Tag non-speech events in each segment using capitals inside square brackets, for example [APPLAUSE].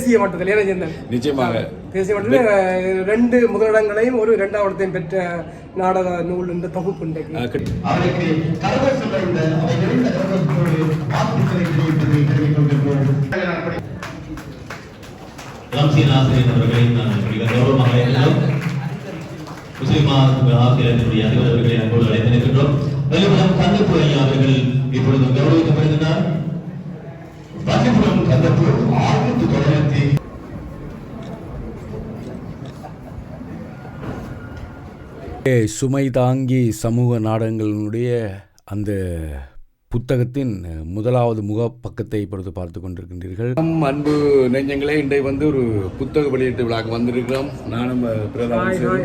தேசிய மட்டத்தில் ஏன்னா சேர்ந்தேன் நிச்சயமாக தேசிய மட்டத்தில் ரெண்டு முதலிடங்களையும் ஒரு இரண்டாவதத்தையும் பெற்ற நாடக நூல் இந்த தொகுப்பு ஆசிரியர்களுடைய அவர்களை அன்போடு அழைத்திருக்கின்றோம் வெள்ளிபுரம் கந்தப்பு ஐயா அவர்கள் இப்பொழுது கௌரவிக்கப்படுகின்றார். வண்டிபுரம் கந்தப்பூர் ஆயிரத்தி தொள்ளாயிரத்தி ஏ, சுமை தாங்கி சமூக நாடகங்களினுடைய அந்த புத்தகத்தின் முதலாவது முகப்பக்கத்தை இப்பொழுது பார்த்து கொண்டிருக்கின்றீர்கள். நம் அன்பு நெஞ்சங்களே இன்றைய வந்து ஒரு புத்தக வெளியீட்டு விழாக்கு வந்திருக்கிறோம். நானும்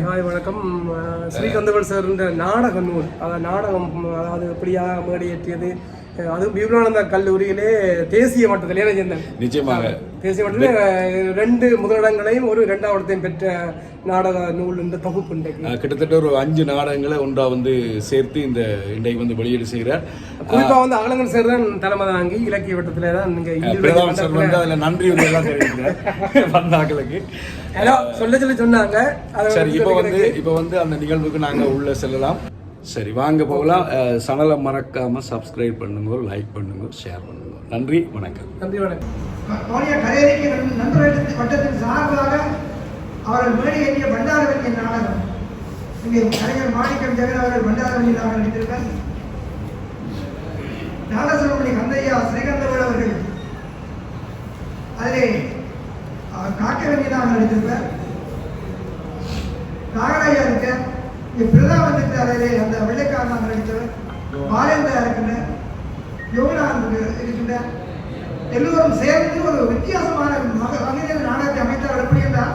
ஹாய் வணக்கம். ஸ்ரீகந்தவர் சார் இந்த நாடக நூல் அதாவது நாடகம் அதாவது எப்படியாக மேடையேற்றியது அஹ், அது விவேகானந்தா கல்லூரியிலே தேசிய மட்டத்தில் சேர்ந்தேன் நிச்சயமாக. தேசிய மட்டத்தில் ரெண்டு முதலிடங்களையும் ஒரு இரண்டாவதத்தையும் பெற்ற நாடக நூல் இந்த தொகுப்பு இன்றைக்கு. கிட்டத்தட்ட ஒரு அஞ்சு நாடகங்களை ஒன்றா வந்து சேர்த்து இந்த இன்றைக்கு வந்து வெளியீடு செய்கிறார். குறிப்பா வந்து அகலங்கன் சார் தான் தலைமை தாங்கி இலக்கிய வட்டத்திலே தான் நீங்க அஹ், பிரதான சார் வந்து அதில் நன்றி வந்து எல்லாம் தெரிவிக்கிறார். [LAUGHS] வந்தாக்களுக்கு. ஹலோ சொல்ல சொல்லி சொன்னாங்க. சரி இப்போ வந்து இப்போ வந்து அந்த நிகழ்வுக்கு நாங்க உள்ள செல்லலாம். சரி வாங்க போகலாம். சனலை மறக்காம சப்ஸ்கிரைப் பண்ணுங்க லைக் பண்ணுங்க ஷேர் பண்ணுங்க. நன்றி வணக்கம். நன்றி வணக்கம். வட்டத்தின் சார்பாக அவர்கள் மேடையேற்றிய பண்டாரவல்லி நாடகம். இங்கே கலைஞர் மாணிக்கம் ஜெகன் அவர்கள் பண்டாரவல்லி நாடகம் நடித்திருக்கார் நாகசுரமணி கந்தையா ஸ்ரீகந்தவேல் அவர்கள். அதிலே அவர் காக்க வேண்டிய நாடகம் நடித்திருப்பார் நாகராஜா இருக்கார் இங்கே பிரதா வந்துட்டு அதிலே அந்த வெள்ளைக்காரனாக நடித்தவர் பாலேந்திரா இருக்கின்ற யோகநாதன் எல்லோரும் சேர்ந்து ஒரு வித்தியாசமான வகையில் நாடகத்தை அமைத்தார். எப்படி என்றால்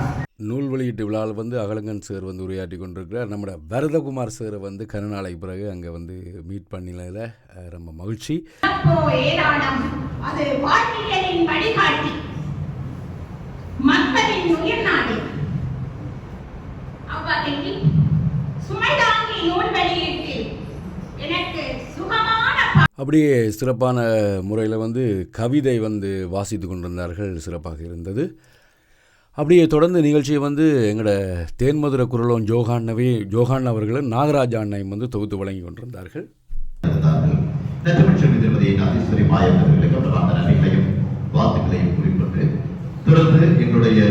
நூல் வெளியீட்டு விழாவில் வந்து அகலங்கன் சார் வந்து உரையாற்றி கொண்டிருக்கிறார். நம்மட வரதகுமார் சாரை வந்து கருநாளைக்கு பிறகு அங்கே வந்து மீட் பண்ணினதில் ரொம்ப மகிழ்ச்சி. அது வாழ்வியலின் வழிகாட்டி மக்களின் உயிர்நாடி அவ்வகையில் அப்படியே சிறப்பான முறையில் வந்து கவிதை வந்து வாசித்து கொண்டிருந்தார்கள் சிறப்பாக இருந்தது. அப்படியே தொடர்ந்து நிகழ்ச்சியை வந்து எங்களோட தேன்மதுர குரலும் ஜோகான்னவே ஜோகான் அவர்களும் நாகராஜ அண்ணையும் வந்து தொகுத்து வழங்கி கொண்டிருந்தார்கள். வாழ்த்துக்களையும் குறிப்பிட்டு தொடர்ந்து எங்களுடைய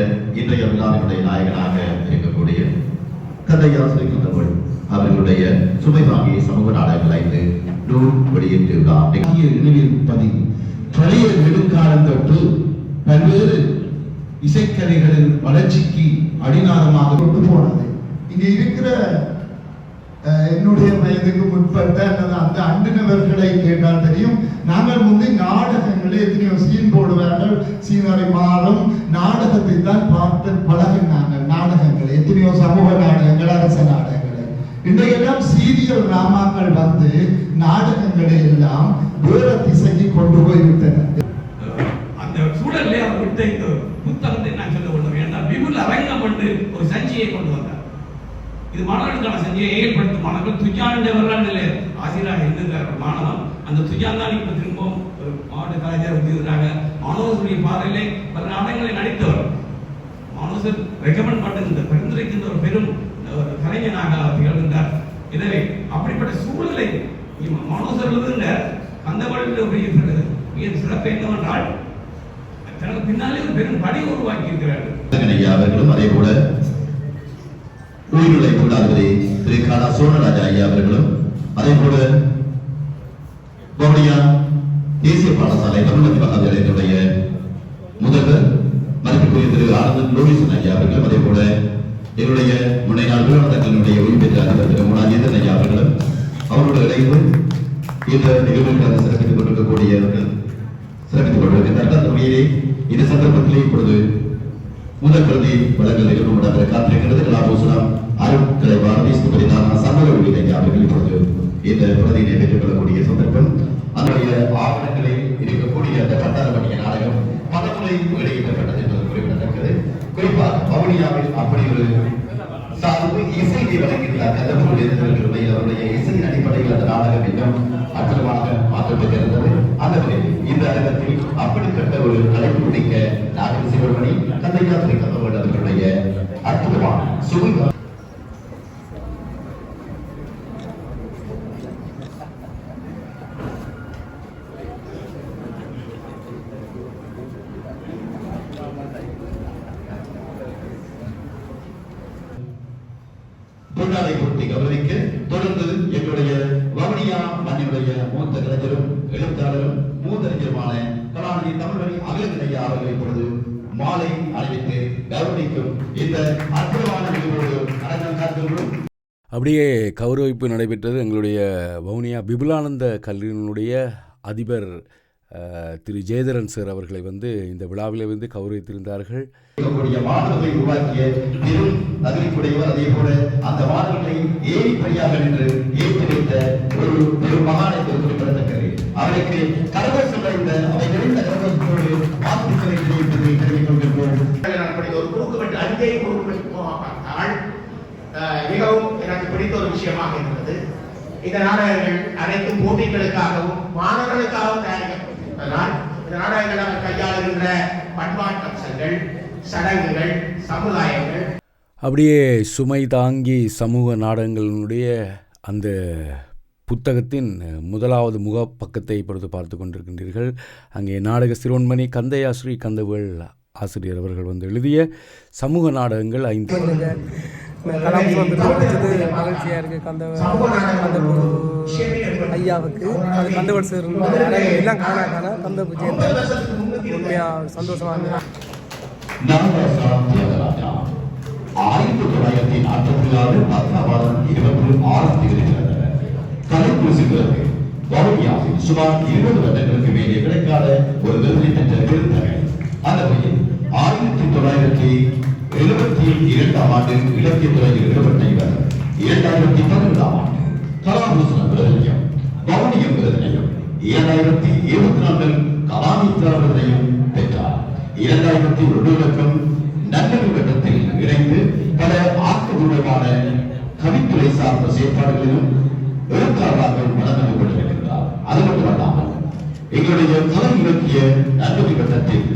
இன்றைய விழாவினுடைய நாயகனாக இருக்கக்கூடிய கதையாசிரியர் அவர்களுடைய சுமை தாங்கிய சமூக நாடகங்கள் ஐந்து நூல் வெளியீட்டு நினைவில் பதிவு பழைய நெடுங்காலம் தொட்டு பல்வேறு இசைக்கலைகளின் வளர்ச்சிக்கு அடிநாதமாக கொண்டு போனது. இங்க இருக்கிற அஹ், என்னுடைய வயதுக்கு முற்பட்ட அந்த அந்த அண்டினவர்களை கேட்டால் தெரியும். நாங்கள் முந்தி நாடகங்களை எத்தனையோ சீன் போடுவார்கள். சீனரை மாறும். நாடகத்தை தான் பார்த்து பழகினாங்க. நாடகங்கள் எத்தனையோ சமூக நாடகங்கள் அரச நாடகங்கள். இன்றையெல்லாம் சீரியல் ராமாக்கள் வந்து நாடகங்களை எல்லாம் வேற திசைக்கு கொண்டு போய்விட்டன அந்த சூழல்ல அவர் விட்ட இந்த புத்தகத்தை நான் சொல்ல கொள்ள ஏன்னா விபுல் அரங்கம் என்று ஒரு சஞ்சியை கொண்டு வந்தார். இது மாணவர்களுக்கான சஞ்சியை ஏற்படுத்தும் மாணவர்கள் துஜான் வர்றாங்கல்ல. ஆசிரியராக இருந்திருக்கார் ஒரு மாணவன். அந்த துஜான் தான் இப்ப திரும்பவும் ஒரு மாவட்ட காலேஜாக இருக்கிறாங்க மாணவர்களுடைய பாதையிலே பல நாடகங்களை நடித்தவர். மாணவர் ரெக்கமெண்ட் பண்ணுகின்ற பரிந்துரைக்கின்ற ஒரு பெரும் ஒரு கலைஞனாக அவர் திகழ்கின்றார் எனவே அப்படிப்பட்ட சூழலை மாணவர் எழுதுகின்ற அந்த வழியில் மிக சிறப்பு என்னவென்றால் தனக்கு பின்னாலே ஒரு பெரும் படை உருவாக்கி இருக்கிறார்கள் அவர்களும் அதே போல உயிர்நிலை கொண்டாடுவதை திரு காலா சோழராஜா ஐயா அவர்களும் அதே போல வவுனியா தேசிய பாடசாலை தமிழக மகாவித்யாலயத்துடைய முதல்வர் மதிப்புக்குரிய திரு ஆனந்தன் லோகிசன் ஐயா அவர்களும் அதே போல என்னுடைய முன்னையார் விவேகானந்தனுடைய ஓய்வு பெற்ற அதிபர் திரு முனாஜேந்திரன் ஐயா அவர்களும் அவர்களுடைய இடையிலும் இந்த நிகழ்வுக்காக சிறப்பித்துக் கொண்டிருக்கக்கூடியவர்கள் சிறப்பித்துக் கொண்டிருக்கின்றார்கள் அந்த வகையிலே இந்த சந்தர்ப்பத்திலே இப்பொழுது முதல் பிரதி வழங்கல் நிகழ்வு நடைபெற காத்திருக்கிறது அருட்கலை பாரதி சமூக அவர்கள் இப்பொழுது இந்த பிரதியினை பெற்றுக் கொள்ளக்கூடிய சந்தர்ப்பம். அதனுடைய ஆவணங்களில் இருக்கக்கூடிய அந்த பட்டாரமணிய நாடகம் பலமுறை வெளியிடப்பட்டது என்பது குறிப்பிடத்தக்கது. குறிப்பாக வவுனியாவில் அப்படி ஒரு சார்பு இசையை வழங்குகிறார் கந்தபுரம் அவருடைய இசையின் அடிப்படையில் அந்த நாடகம் இன்னும் அற்புதமாக மாற்றப்பட்டிருந்தது அந்த ஆகவே இந்த அரங்கத்தில் அப்படிப்பட்ட ஒரு கலைப்பு மிக்க நாகரிக சிவமணி கந்தையா திரு கந்தவன் அவர்களுடைய அற்புதமான சுமை அவர்கள் இப்பொழுது மாலை அணிவித்து கௌரவிக்கும் இந்த அற்புதமான நிகழ்வோடு அரங்கம் காத்துள்ளோம் அப்படியே கௌரவிப்பு நடைபெற்றது எங்களுடைய வவுனியா விபுலானந்த கல்லூரியினுடைய அதிபர் திரு ஜெயதரன் சார் அவர்களை வந்து இந்த விழாவில் வந்து கௌரவித்திருந்தார்கள். மாணவர்களை உருவாக்கிய பெரும் தகுதிக்குடையவர் அதே போல அந்த மாணவர்களை ஏறிப்படியாக நின்று ஏற்றி வைத்த ஒரு பெரும் மகானை குறிப்பிடத்தக்கது அவருக்கு கரவர் சொல்ல இந்த நான் படித்த ஒரு குறுக்குவெட்டு குறுக்குவெட்டு பார்த்தால் மிகவும் எனக்கு பிடித்த ஒரு விஷயமாக இருந்தது இந்த நாடகங்கள் போட்டிகளுக்காகவும் மாணவர்களுக்காகவும் தயாரிக்கப்பட்டிருப்பதனால் இந்த நாடகங்கள் அவர் கையாளுகின்ற பண்பாட்டு அம்சங்கள் சடங்குகள் சமுதாயங்கள். அப்படியே சுமை தாங்கி சமூக நாடகங்களினுடைய அந்த புத்தகத்தின் முதலாவது முகப்பக்கத்தை இப்பொழுது பார்த்து கொண்டிருக்கின்றீர்கள். அங்கே நாடக சிறுவன்மணி கந்தையா ஸ்ரீ கந்தவேல் ஆசிரியர் அவர்கள் வந்து எழுதிய சமூக நாடகங்கள் ஐந்து. கலாபுரம் பிடிச்சது மகிழ்ச்சியாக இருக்குது கந்த கந்த ஐயாவுக்கு அது கந்தவள் சார் எல்லாம் காணா காணா கந்த பூஜை உண்மையாக சந்தோஷமாக இருந்தது. நாகராசா தியாகராஜா ஆயிரத்தி தொள்ளாயிரத்தி நாற்பத்தி ஆறு பத்மாவாதம் இருபத்தி ஆறாம் தேதி பிறந்தவர் கலைப்பூசுகிறது வவுனியாவில் சுமார் இருபது வருடங்களுக்கு மேலே கிடைக்காத ஒரு விருதை பெற்ற விருந்தகை அந்த வகையில் ஆயிரத்தி தொள்ளாயிரத்தி எழுபத்தி இரண்டாம் ஆண்டு இலக்கியத்துறையில் ஈடுபட்ட இவர் இரண்டாயிரத்தி பதினெட்டாம் ஆண்டு கலாபூசண விருதையும் பவுனியம் விருதினையும் இரண்டாயிரத்தி இருபத்தி நான்கில் கலாமித்ரா விருதையும் பெற்றார். இரண்டாயிரத்தி ஒன்று நன்னறி கட்டத்தில் இணைந்து பல ஆக்கபூர்வமான கவித்துறை சார்ந்த செயற்பாடுகளிலும் எழுத்தாளராக வளர்ந்து கொண்டிருக்கின்றார். அது மட்டுமல்லாமல் எங்களுடைய கலை இலக்கிய நன்னறி கட்டத்தில்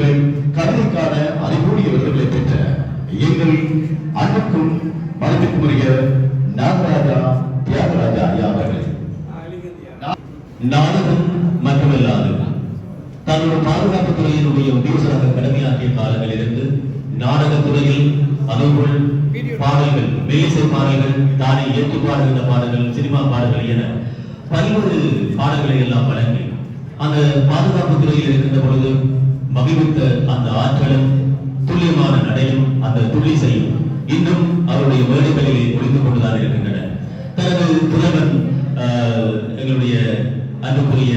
அவர்கள் கருணைக்கான கவிதைக்கான விருதுகளை பெற்ற எங்கள் அன்புக்கும் மனதிற்குரிய நாகராஜா தியாகராஜா ஐயா அவர்கள். நாடகம் மட்டுமல்லாது தன்னோட பாதுகாப்பு துறையினுடைய உத்தியோகராக கடமையாற்றிய காலங்களிலிருந்து நாடகத் துறையில் அதேபோல் பாடல்கள் மெல்லிசை பாடல்கள் தானே இயற்கை பாடுகின்ற பாடல்கள் சினிமா பாடல்கள் என பல்வேறு பாடல்களை எல்லாம் வழங்கி அந்த பாதுகாப்பு துறையில் இருக்கின்ற பொழுது மகிழ்வித்த அந்த ஆற்றலும் துல்லியமான நடையும் அந்த துள்ளிசையும் இன்னும் அவருடைய வேலைகளிலே ஒளிந்து கொண்டுதான் இருக்கின்றன. தனது புலவன் எங்களுடைய அன்புக்குரிய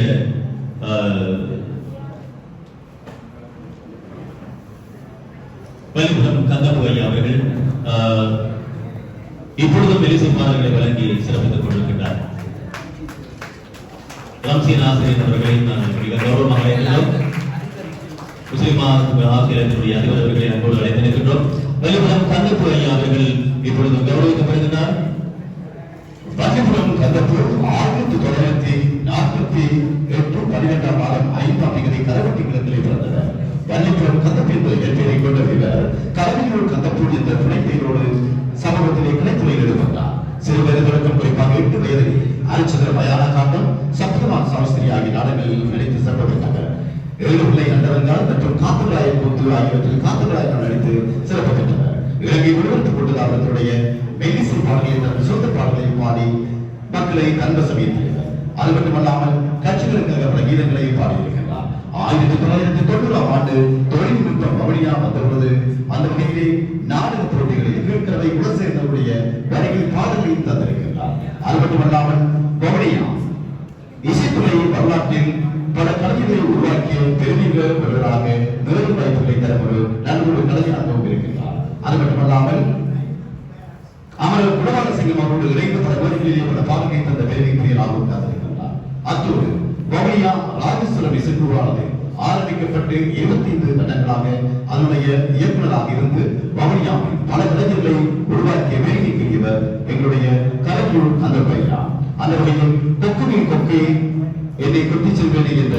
வலிபுரம் கந்தப்பு அவர்கள் ஆஹ், இப்பொழுதும் வெளிசை பாடல்களை வழங்கி சிறப்பித்துக் கொண்டிருக்கின்றார். ரம்சீன் ஆசிரியர் அவர்களை நான் கௌரவமாக அழைக்கின்றோம் ஆசிரியர்களுடைய அதிபர்களை அன்போடு அழைத்திருக்கின்றோம். வலிபுரம் கந்தப்பு ஐயா அவர்கள் இப்பொழுது கௌரவிக்கப்படுகின்றார். பள்ளிபுரம் கந்தப்பு ஆயிரத்தி தொள்ளாயிரத்தி நாற்பத்தி எட்டு பன்னிரெண்டாம் மாதம் ஐந்தாம் தேதி கரவட்டி கிழக்கில் பிறந்தவர். பள்ளிபுரம் கந்தப்பு என்பது இயற்கையை கொண்ட இவர் கரவியூர் கந்தப்பு என்ற துணைப்பெயரோடு சமூகத்திலே கிளைத்துறையில் ஈடுபட்டார். சிறு வயது தொடக்கம் குறிப்பாக எட்டு வயதில் அரிச்சந்திர மயான காண்டம் சப்தமான் சாஸ்திரி ஆகிய நாடகங்களில் ஏழு பிள்ளை மற்றும் காத்துகளாய கூத்து ஆகியவற்றில் காத்துகளாய் நடித்து சிறப்பு பெற்றவர் இலங்கை விடுவித்துக் கொண்டதாக அவர்களுடைய மெல்லிசை பாடல்களை தனது சொந்த பாடல்களையும் பாடி மக்களை தன்வசம் ஈர்த்திருக்கிறார் அது மட்டுமல்லாமல் கட்சிகளுக்காக பல கீதங்களையும் பாடியிருக்கிறார். ஆயிரத்தி தொள்ளாயிரத்தி தொண்ணூறாம் ஆண்டு தொழில்நுட்பம் வழியா வந்தபொழுது அந்த வகையிலே நாடக போட்டிகளில் கீழ்கரவை குலசேர்ந்தவருடைய வரையில் பாடல்களையும் தந்திருக்கிறார். அது மட்டுமல்லாமல் வவுனியா இசைத்துறை வரலாற்றில் பல உருவாக்கிய பெருமைகளும் பெறுவதாக நிறைய வாய்ப்புகளை தரும் ஒரு நல்ல ஒரு கலைஞராகவும் இருக்கின்றார். அது மட்டுமல்லாமல் அமரர் குணவான சிங்கம் அவரோடு இணைந்து பல கோரிக்கைகளிலே பல பாடல்களை தந்த பெருமைக்குரியராகவும் காத்திருக்கின்றார் அத்தோடு வவுனியா ராஜேஸ்வரம் இசைக்குழுவானது ஆரம்பிக்கப்பட்டு இருபத்தி ஐந்து கட்டங்களாக அதனுடைய இயக்குநராக இருந்து வவுனியாவில் பல கலைஞர்களை உருவாக்கிய வேலைக்குரியவர் எங்களுடைய கலைக்குழு அந்த பையா அதனுடைய கொக்குவின் கொக்கு என்னை கொட்டி செல்வேன் என்ற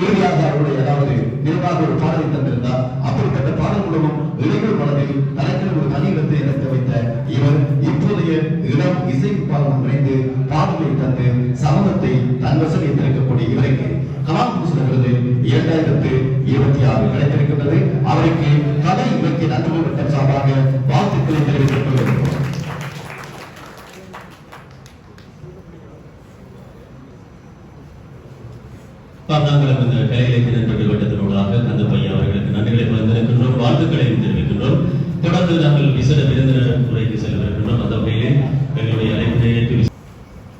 இறுதியாக அவருடைய அதாவது நிர்வாக ஒரு பாடலை தந்திருந்தார். அப்படிப்பட்ட பாடல் மூலமும் இளைஞர் மனதில் தனக்கென ஒரு தனி இடத்தை இணைத்து வைத்த இவர் இப்போதைய இளம் இசைப்பாளர் இணைந்து பாடலை தந்து சமூகத்தை தன்வசம் வைத்திருக்கக்கூடிய இவருக்கு கலாம் விருது இரண்டாயிரத்து இருபத்தி ஆறு கிடைத்திருக்கின்றது. அவருக்கு கலை இலக்கிய நன்மை வட்டம் சார்பாக வாழ்த்துக்களை தெரிவித்துக் கொள்கிறோம் நாங்களும் இந்த கலை இலக்கிய நண்பர்கள் வட்டத்தினூடாக கந்தப்பையா அவர்களுக்கு நன்றிகளை பகிர்ந்திருக்கின்றோம் வாழ்த்துக்களை தெரிவிக்கின்றோம். தொடர்ந்து நாங்கள் விசேட விருந்தினர் உரைக்கு செல்லவிருக்கின்றோம் அந்த வகையிலே எங்களுடைய அழைப்பினை ஏற்று விச-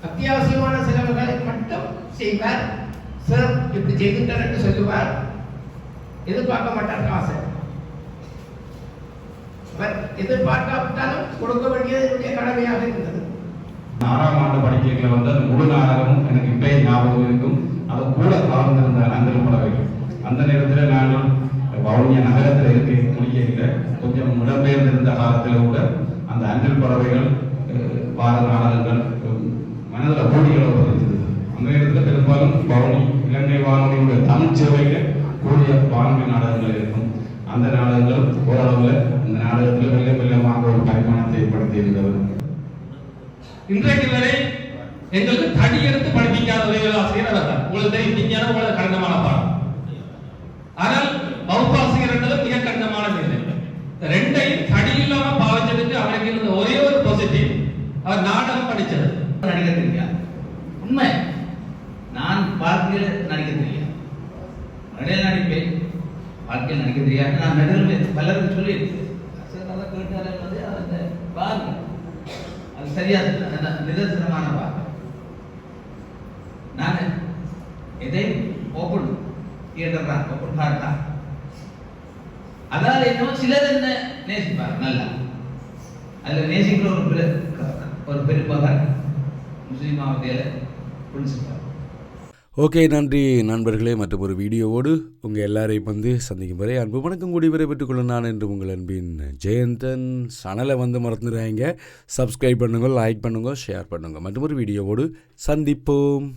அத்தியாவசியமான செலவுகளை மட்டும் செய்வார். சார் இப்படி செய்துட்டார் என்று சொல்லுவார். எதிர்பார்க்க மாட்டார் காசை. அவர் எதிர்பார்க்காவிட்டாலும் கொடுக்க வேண்டியது என்னுடைய கடமையாக இருந்தது. ஆறாம் ஆண்டு படிக்கைகளை வந்து முழு நாடகமும் எனக்கு இப்பயே ஞாபகம் இருக்கும். அது கூட கலந்திருந்த அந்தல் பறவைகள் அந்த நேரத்தில் நானும் வவுனியா நகரத்தில் இருக்க முடியல கொஞ்சம் இடம்பெயர்ந்திருந்த காலத்தில் கூட அந்த அஞ்சல் பறவைகள் அஹ், வார நாடகங்கள் மனதில் போட்டிகளை பதிச்சது அந்த நேரத்தில் பெரும்பாலும் பவுனி இலங்கை வானொலியுடைய தமிழ் சேவையில் கூடிய வானொலி நாடகங்கள் இருக்கும். அந்த நாடகங்கள் ஓரளவில் அந்த நாடகத்தில் மெல்ல மெல்லமாக ஒரு பரிமாணத்தை ஏற்படுத்தி இருந்தது இன்றைக்கு வரை எங்களுக்கு தடி எடுத்து படிப்பிக்காத ஒரே ஆசிரியர் அவர். தான் உங்களுக்கு தெரியும் விஞ்ஞானம் உங்களுக்கு கடினமான பாடம். ஆனால் வகுப்பாசிரியர் என்றது மிக கடினமான நிலை ரெண்டையும் தடி இல்லாம பாவிச்சதுக்கு அவருக்கு இருந்த ஒரே ஒரு பாசிட்டிவ் அவர் நாடகம் படிச்சது. நடிக்க தெரியாது உண்மை. நான் வாழ்க்கையில் நடிக்க தெரியாது நடையில் நடிப்பேன். வாழ்க்கையில் நடிக்க தெரியாது நான் நடுவில் பலருக்கு சொல்லி சார் அதை கேட்டாலே வந்து அதை பாருங்க அது சரியா நிதர்சனமான வார்த்தை தியேட்டர் தான் ஓப்பன் இன்னும் சிலர் என்ன நேசிப்பார் நல்லா. அதில் நேசிக்கிற ஒரு பெரு ஒரு பெருமகன் முஸ்லீம் மாவட்டத்தில் பிரின்சிபால் ஓகே நன்றி நண்பர்களே. மற்றும் ஒரு வீடியோவோடு உங்கள் எல்லாரையும் வந்து சந்திக்கும் வரை அன்பு வணக்கம் கூடி விரைபெற்றுக் கொள்ள நான் என்று உங்கள் அன்பின் ஜெயந்தன். சனலை வந்து மறந்துடுறாங்க சப்ஸ்கிரைப் பண்ணுங்கள் லைக் பண்ணுங்கள் ஷேர் பண்ணுங்கள் மற்றும் ஒரு வீடியோவோடு சந்திப்போம்.